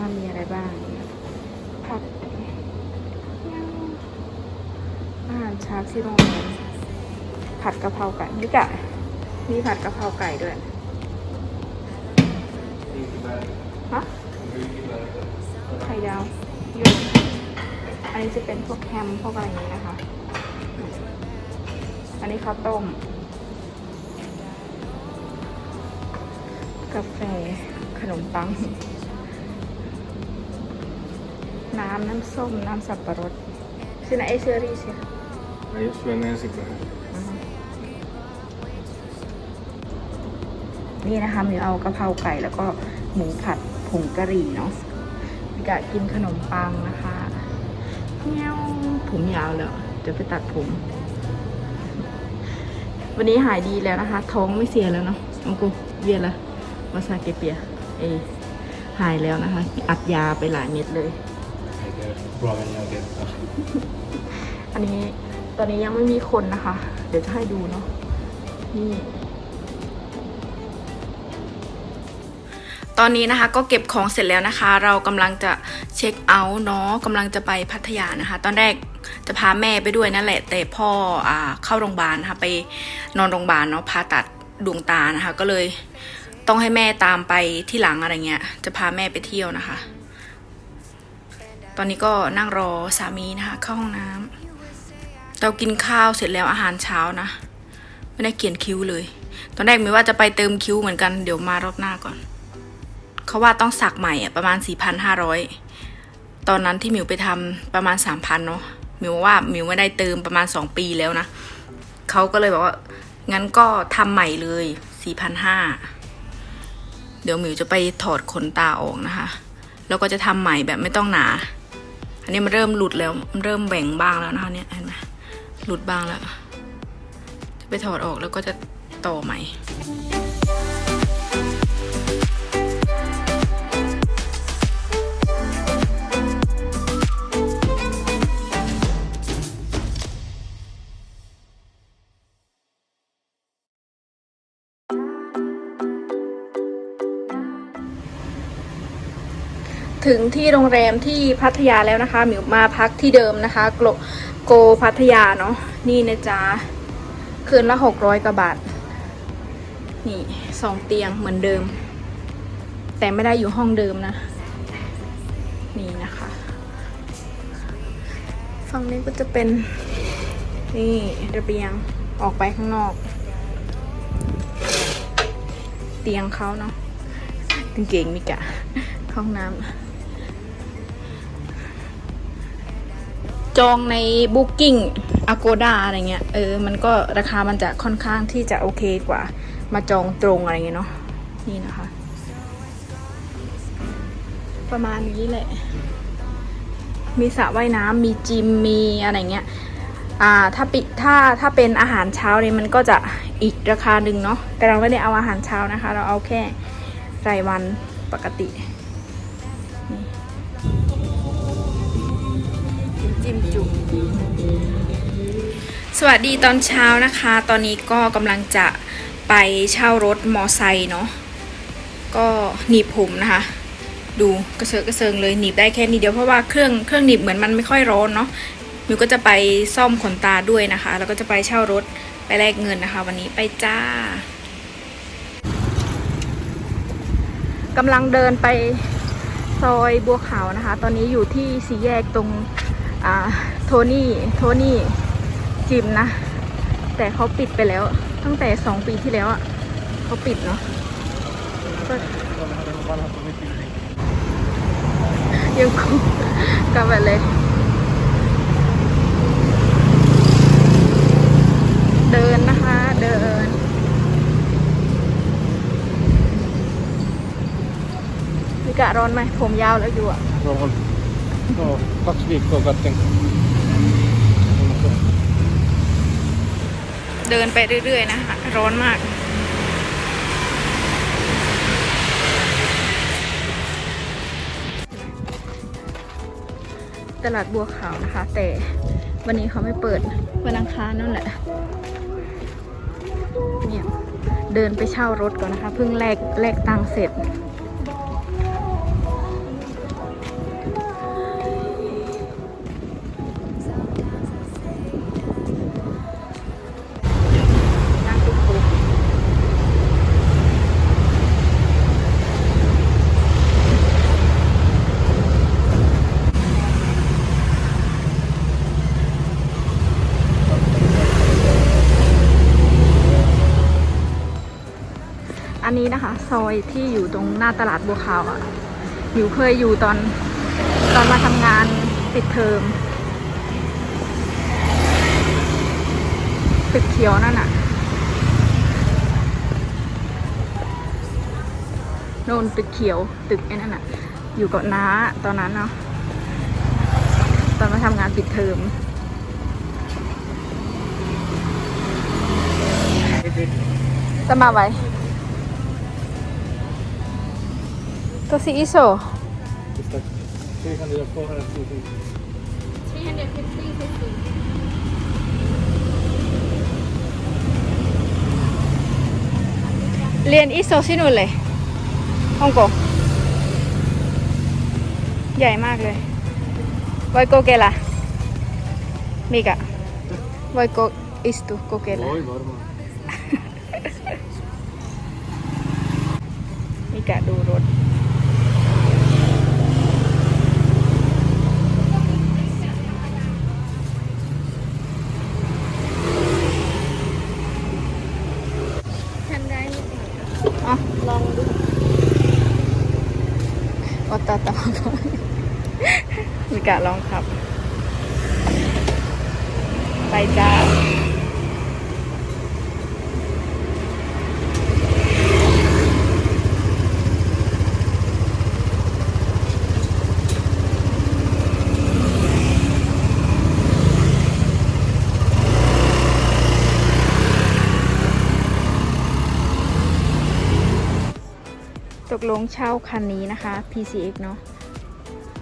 ว่ามีอะไรบ้างผัดอาหารเช้าที่โรงแรมผัดกะเพราไก่นี่กะมีผัดกะเพราไก่ด้วยฮะไข่ดาวยนอันนี้จะเป็นพวกแฮมพวกอะไรอย่างนี้นะคะ อันนี้ข้าวต้ม กาแฟขนมปัง น้ำน้ำส้ม น้ำสับปะรดชื่อนะเอเชอรี่ใช่ Ayo suenanya sih kan. นี่นะคะมิวเอากะเพราไก่แล้วก็หมูผัดผงกะหรี่เนาะมิกะกินขนมปังนะคะเงี้ยวผมยาวแล้วเดี๋ยวไปตัดผม วันนี้หายดีแล้วนะคะ ท้องไม่เสียแล้วเนาะองกูเวียนละมาซาเกเปีย เอยหายแล้วนะคะ อัดยาไปหลายเม็ดเลย Ada ruangannya dia. อันนี้ตอนนี้ยังไม่มีคนนะคะ เดี๋ยวจะให้ดูเนาะนี่ตอนนี้นะคะก็เก็บของเสร็จแล้วนะคะ เรากำลังจะเช็คเอาท์เนาะกำลังจะไปพัทยานะคะ ตอนแรกจะพาแม่ไปด้วยนั่นแหละ แต่พ่ออเข้าโรงพยาบาลนะคะไปนอนโรงพยาบาลเนาะผ่าตัดดวงตานะคะ ก็เลยต้องให้แม่ตามไปที่หลังอะไรเงี้ยจะพาแม่ไปเที่ยวนะคะ ตอนนี้ก็นั่งรอสามีนะคะเข้าห้องน้ำเรากินข้าวเสร็จแล้วอาหารเช้านะ ไม่ได้เขียนคิ้วเลย ตอนแรกมีว่าจะไปเติมคิ้วเหมือนกันเดี๋ยวมารอบหน้าก่อน เขาว่าต้องสักใหม่อะประมาณ 4,500 ตอนนั้นที่หมิวไปทำประมาณ 3,000เนาะหมิวว่าหมิวไม่ได้เติมประมาณ 2 ปีแล้วนะเขาก็เลยบอกว่างั้นก็ทำใหม่เลย4,500เดี๋ยวหมิวจะไปถอดขนตาออกนะคะแล้วก็จะทำใหม่แบบไม่ต้องหนา นนี้มันเริ่มหลุดแล้วมันเริ่มแหว่งบ้างแล้วนะคะเนี่ยเห็นไหมหลุดบ้างแล้วจะไปถอดออกแล้วก็จะต่อใหม่ ถึงที่โรงแรมที่พัทยาแล้วนะคะหมิวมาพักที่เดิมนะคะโกลโกพัทยาเนาะนี่นะจ๊ะคืนละหกร้อยกว่าบาท นี่สองเตียงเหมือนเดิม แต่ไม่ได้อยู่ห้องเดิมนะ นี่นะคะฝั่งนี้ก็จะเป็น นี่ระเบียงออกไปข้างนอก เตียงเขาเนาะกางเกงมิกะห้องน้ำ จองใน Booking Agoda อะไรเงี้ย เออ มันก็ราคามันจะค่อนข้างที่จะโอเคกว่า มาจองตรงอะไรเงี้ยเนาะ นี่นะคะ ประมาณนี้แหละ มีสระว่ายน้ำ มีจิม มีอะไรเงี้ย อ่า ถ้าปิถ้า ถ้าเป็นอาหารเช้าเนี่ยมันก็จะอีกราคาหนึ่งเนาะ แต่เราไม่ได้เอาอาหารเช้านะคะ เราเอาแค่รายวันปกติ จิ้มจุ่มสวัสดีตอนเช้านะคะ ตอนนี้ก็กำลังจะไปเช่ารถมอไซค์เนาะก็หนีบผมนะคะ ดูกระเซาะกระเซิงเลยหนีบได้แค่นี้เดียวเพราะว่าเครื่องเครื่องหนีบเหมือนมันไม่ค่อยร้อนเนาะมิวก็จะไปซ่อมขนตาด้วยนะคะ แล้วก็จะไปเช่ารถไปแลกเงินนะคะ วันนี้ไปจ้ากำลังเดินไปซอยบัวขาวนะคะ ตอนนี้อยู่ที่สี่แยกตรง อ่าโทนี่โทนี่จิมนะ แต่เขาปิดไปแล้ว ตั้งแต่สองปีที่แล้วอะเขาปิดเนาะยังคงกลับไปเลย เดินนะคะเดินมีกะร้อนไหมผมยาวแล้วอยู่อะ Roman. Oh, kaksi viikkoa katten. เดินไปเรื่อยๆ นะคะ ร้อนมาก ตลาดบัวขาวนะคะ แต่วันนี้เขาไม่เปิดวันอังคารนั่นแหละเนี่ยเดินไปเช่ารถก่อนนะคะ เพิ่งแลกแลกตังค์เสร็จ อันนี้นะคะ ซอยที่อยู่ตรงหน้าตลาดบัวขาวอะ่ะอยู่เคยอยู่ตอนตอนมาทำงานปิดเทอมตึกเขียวนั่นอะ่ะโน่นตึกเขียวตึกไอ้นั่นอะ่ะ อยู่กับน้าตอนนั้นเนาะตอนมาทำงานปิดเทอมจะมาไว้ ตัวซีอิโซ Just like 300 or 450. เรียนอิโซที่นู่นเลยฮ่องกงใหญ่มากเลยไวโกเกล่ะมิกะไวโกอิสตุโกเกล่ะ Oj, varma. มิกะดูรถ ทำได้นิดหน่อย อะ ลองดู อตตาตาก่อนมีกะลองขับ ไปจ้า กลงเช่าคันนี้นะคะ PCX เนาะ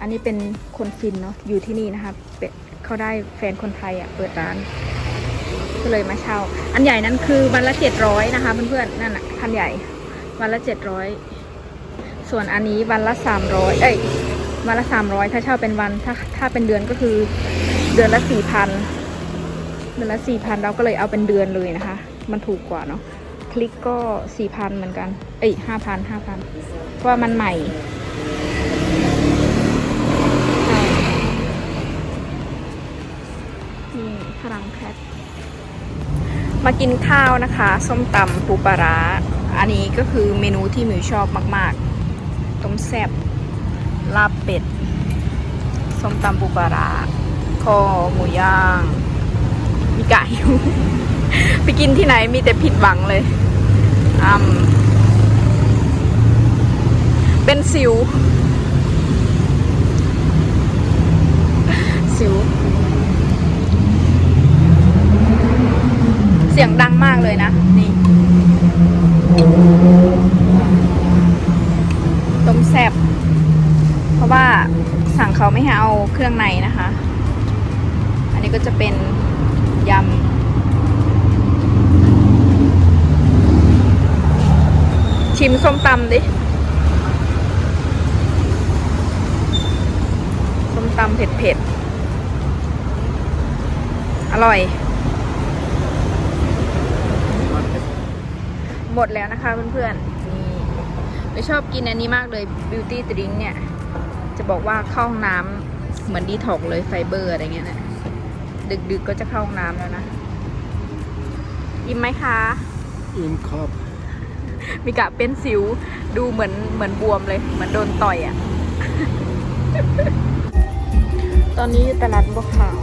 อันนี้เป็นคนฟินเนาะอยู่ที่นี่นะคะเเขาได้แฟนคนไทยอะ่ะเปิดร้าน ก็เลยมาเช่า อันใหญ่นั้นคือวันละเจ็ดร้อยนะคะเพื่อนๆนั่นอะคันใหญ่วันละเจ็ดร้อยส่วนอันนี้วันละสามร้อยเอ้ยวันละสามร้อยถ้าเช่าเป็นวันถ้าถ้าเป็นเดือนก็คือเดือนละสี่พันเดือนละสี่พันเราก็เลยเอาเป็นเดือนเลยนะคะ มันถูกกว่าเนาะ คลิกก็สี่พันเหมือนกัน เอ้ยห้าพันห้าพันเพราะว่ามันใหม่นี่พลังแพทมากินข้าวนะคะ ส้มตำปูปลาร้าอันนี้ก็คือเมนูที่มิวชอบมาก ๆ ต้มแซ่บลาบเป็ด ส้มตำปูปลาร้าคอหมูย่าง มีไก่ ไปกินที่ไหนมีแต่ผิดหวังเลยอืมเป็นสิว สิว เสียงดังมากเลยนะ นี่ต้มแซบเพราะว่าสั่งเขาไม่ให้เอาเครื่องในนะคะ อันนี้ก็จะเป็นยำ ชิมส้มตำดิ ส้มตำเผ็ดๆ อร่อย หมดแล้วนะคะเพื่อนๆ นี่ไม่ชอบกินอันนี้มากเลย Beauty Drink เนี่ย จะบอกว่าเข้าห้องน้ำเหมือนดีท็อกเลยไฟเบอร์อะไรเงี้ยนะดึกๆก็จะเข้าห้องน้ำแล้วนะ อิ่มไหมคะ In cup. มีกะเป็นสิวดูเหมือนเหมือนบวมเลย เหมือนโดนต่อยอะ่ะ ตอนนี้อยู่ตลาดบัวขาว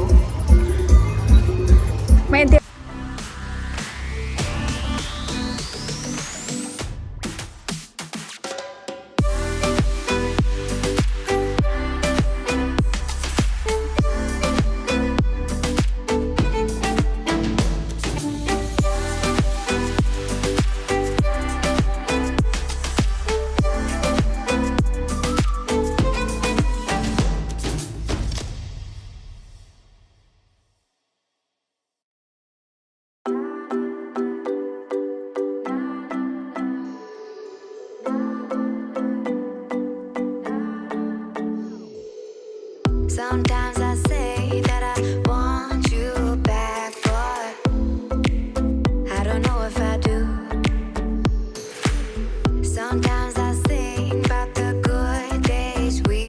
down, down.